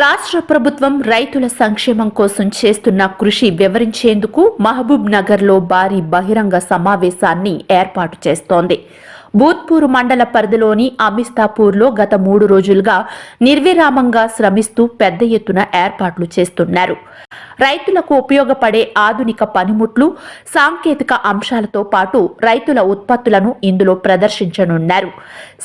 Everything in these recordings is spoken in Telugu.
రాష్ట్ర ప్రభుత్వం రైతుల సంక్షేమం కోసం చేస్తున్న కృషి వివరించేందుకు మహబూబ్ నగర్లో భారీ బహిరంగ సమావేశాన్ని ఏర్పాటు చేస్తోంది. భూత్పూర్ మండల పరిధిలోని అమిస్తాపూర్లో గత మూడు రోజులుగా నిర్విరామంగా శ్రమిస్తూ పెద్ద ఎత్తున ఏర్పాట్లు చేస్తున్నారు. రైతులకు ఉపయోగపడే ఆధునిక పనిముట్లు సాంకేతిక అంశాలతో పాటు రైతుల ఉత్పత్తులను ఇందులో ప్రదర్శించనున్నారు.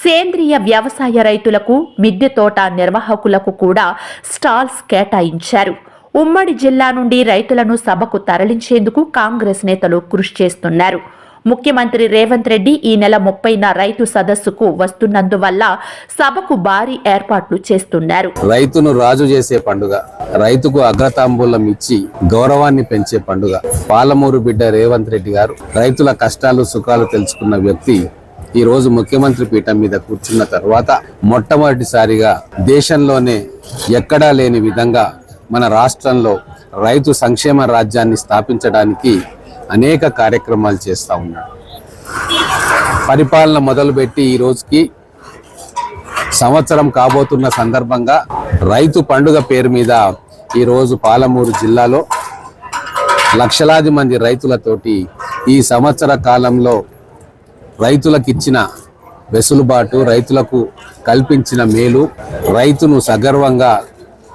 సేంద్రియ వ్యవసాయ రైతులకు మిద్దె తోట నిర్వాహకులకు కూడా స్టాల్స్ కేటాయించారు. ఉమ్మడి జిల్లా నుండి రైతులను సభకు తరలించేందుకు కాంగ్రెస్ నేతలు కృషి చేస్తున్నారు. ముఖ్యమంత్రి రేవంత్ రెడ్డి ఈ నెల ముప్పైన రైతు సదస్సుకు వస్తున్నందువల్ల సభకు భారీ ఏర్పాట్లు చేస్తున్నారు. రైతును రాజు చేసే పండుగ రైతుకు అగ్రతాంబూలం ఇచ్చి గౌరవాన్ని పెంచే పండుగ. పాలమూరు బిడ్డ రేవంత్ రెడ్డి గారు రైతుల కష్టాలు సుఖాలు తెలుసుకున్న వ్యక్తి ఈ రోజు ముఖ్యమంత్రి పీఠం మీద కూర్చున్న తర్వాత మొట్టమొదటిసారిగా దేశంలోనే ఎక్కడా లేని విధంగా మన రాష్ట్రంలో రైతు సంక్షేమ రాజ్యాన్ని స్థాపించడానికి అనేక కార్యక్రమాలు చేస్తూ ఉన్నాడు. పరిపాలన మొదలుపెట్టి ఈ రోజుకి సంవత్సరం కాబోతున్న సందర్భంగా రైతు పండుగ పేరు మీద ఈరోజు పాలమూరు జిల్లాలో లక్షలాది మంది రైతులతోటి ఈ సంవత్సర కాలంలో రైతులకు ఇచ్చిన వెసులుబాటు రైతులకు కల్పించిన మేలు రైతును సగర్వంగా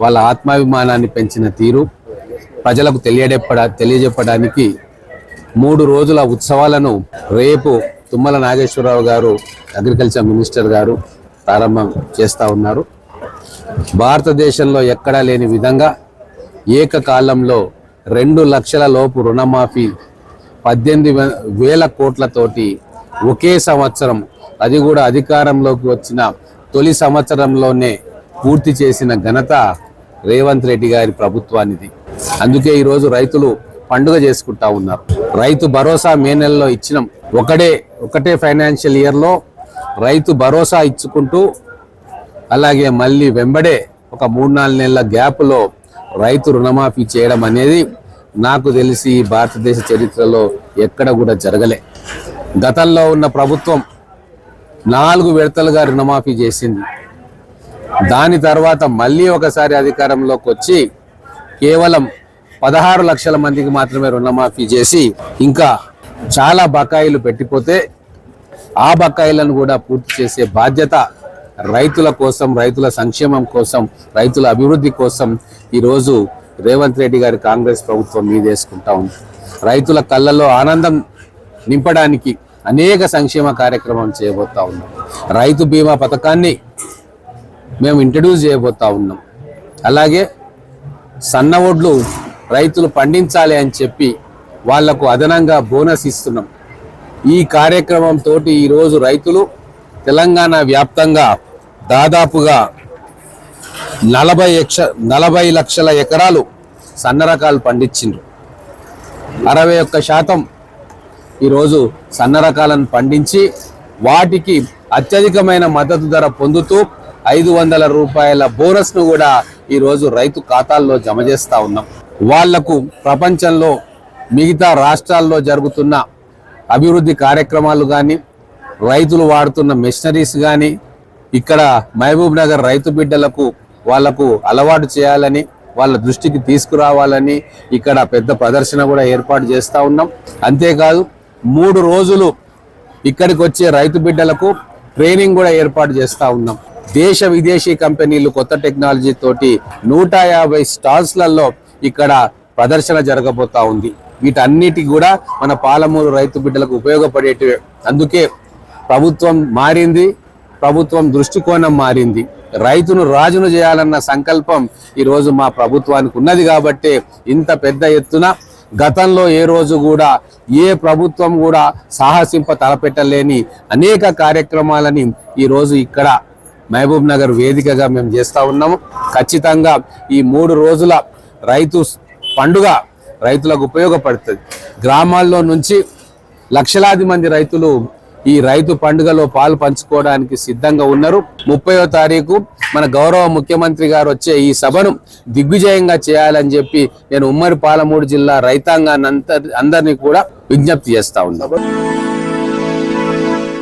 వాళ్ళ ఆత్మాభిమానాన్ని పెంచిన తీరు ప్రజలకు తెలియడెప్పడ తెలియజెప్పడానికి మూడు రోజుల ఉత్సవాలను రేపు తుమ్మల నాగేశ్వరరావు గారు అగ్రికల్చర్ మినిస్టర్ గారు ప్రారంభం చేస్తూ ఉన్నారు. భారతదేశంలో ఎక్కడా లేని విధంగా ఏకకాలంలో రెండు లక్షల లోపు రుణమాఫీ పద్దెనిమిది వేల కోట్లతోటి ఒకే సంవత్సరం అది కూడా అధికారంలోకి వచ్చిన తొలి సంవత్సరంలోనే పూర్తి చేసిన ఘనత రేవంత్ రెడ్డి గారి ప్రభుత్వానిది. అందుకే ఈరోజు రైతులు పండుగ చేసుకుంటా ఉన్నారు. రైతు భరోసా మే నెలలో ఇచ్చినాం. ఒకటే ఒకటే ఫైనాన్షియల్ ఇయర్లో రైతు భరోసా ఇచ్చుకుంటూ అలాగే మళ్ళీ వెంబడే ఒక మూడు నాలుగు నెలల గ్యాప్లో రైతు రుణమాఫీ చేయడం అనేది నాకు తెలిసి ఈ భారతదేశ చరిత్రలో ఎక్కడ కూడా జరగలే. గతంలో ఉన్న ప్రభుత్వం నాలుగు విడతలుగా రుణమాఫీ చేసింది. దాని తర్వాత మళ్ళీ ఒకసారి అధికారంలోకి వచ్చి కేవలం పదహారు లక్షల మందికి మాత్రమే రుణమాఫీ చేసి ఇంకా చాలా బకాయిలు పెట్టిపోతే ఆ బకాయిలను కూడా పూర్తి చేసే బాధ్యత రైతుల కోసం రైతుల సంక్షేమం కోసం రైతుల అభివృద్ధి కోసం ఈరోజు రేవంత్ రెడ్డి గారి కాంగ్రెస్ ప్రభుత్వం మీదేసుకుంటా ఉంది. రైతుల కళ్ళల్లో ఆనందం నింపడానికి అనేక సంక్షేమ కార్యక్రమం చేయబోతా ఉన్నాం. రైతు బీమా పథకాన్ని మేము ఇంట్రడ్యూస్ చేయబోతా ఉన్నాం. అలాగే సన్న ఒడ్లు రైతులు పండించాలి అని చెప్పి వాళ్ళకు అదనంగా బోనస్ ఇస్తున్నాం. ఈ కార్యక్రమం తోటి ఈరోజు రైతులు తెలంగాణ వ్యాప్తంగా దాదాపుగా నలభై ఎక్ష నలభై లక్షల ఎకరాలు సన్న రకాలు పండించిండ్రు. అరవై ఒక్క శాతం ఈరోజు సన్న రకాలను పండించి వాటికి అత్యధికమైన మద్దతు ధర పొందుతూ ఐదు వందల రూపాయల బోనస్ను కూడా ఈరోజు రైతు ఖాతాల్లో జమ చేస్తా ఉన్నాం. వాళ్ళకు ప్రపంచంలో మిగతా రాష్ట్రాల్లో జరుగుతున్న అభివృద్ధి కార్యక్రమాలు కానీ రైతులు వాడుతున్న మెషినరీస్ కానీ ఇక్కడ మహబూబ్ నగర్ రైతు బిడ్డలకు వాళ్ళకు అలవాటు చేయాలని వాళ్ళ దృష్టికి తీసుకురావాలని ఇక్కడ పెద్ద ప్రదర్శన కూడా ఏర్పాటు చేస్తూ ఉన్నాం. అంతేకాదు మూడు రోజులు ఇక్కడికి వచ్చే రైతు బిడ్డలకు ట్రైనింగ్ కూడా ఏర్పాటు చేస్తూ ఉన్నాం. దేశ విదేశీ కంపెనీలు కొత్త టెక్నాలజీ తోటి నూట యాభై స్టాల్స్లలో ఇక్కడ ప్రదర్శన జరగబోతా ఉంది. వీటన్నిటి కూడా మన పాలమూరు రైతు బిడ్డలకు ఉపయోగపడేటివే అందుకే ప్రభుత్వం మారింది ప్రభుత్వం దృష్టికోణం మారింది. రైతును రాజును చేయాలన్న సంకల్పం ఈరోజు మా ప్రభుత్వానికి ఉన్నది కాబట్టి ఇంత పెద్ద ఎత్తున గతంలో ఏ రోజు కూడా ఏ ప్రభుత్వం కూడా సాహసింప తలపెట్టలేని అనేక కార్యక్రమాలని ఈ రోజు ఇక్కడ మహబూబ్ నగర్ వేదికగా మేము చేస్తూ ఉన్నాము. ఖచ్చితంగా ఈ మూడు రోజుల రైతు పండుగ రైతులకు ఉపయోగపడుతుంది. గ్రామాల్లో నుంచి లక్షలాది మంది రైతులు ఈ రైతు పండుగలో పాలు పంచుకోవడానికి సిద్ధంగా ఉన్నారు. ముప్పయో తారీఖు మన గౌరవ ముఖ్యమంత్రి గారు వచ్చే ఈ సభను దిగ్విజయంగా చేయాలని చెప్పి నేను ఉమ్మడి పాలమూడు జిల్లా రైతాంగాన్ని అంత అందరినీ కూడా విజ్ఞప్తి చేస్తా ఉన్నాను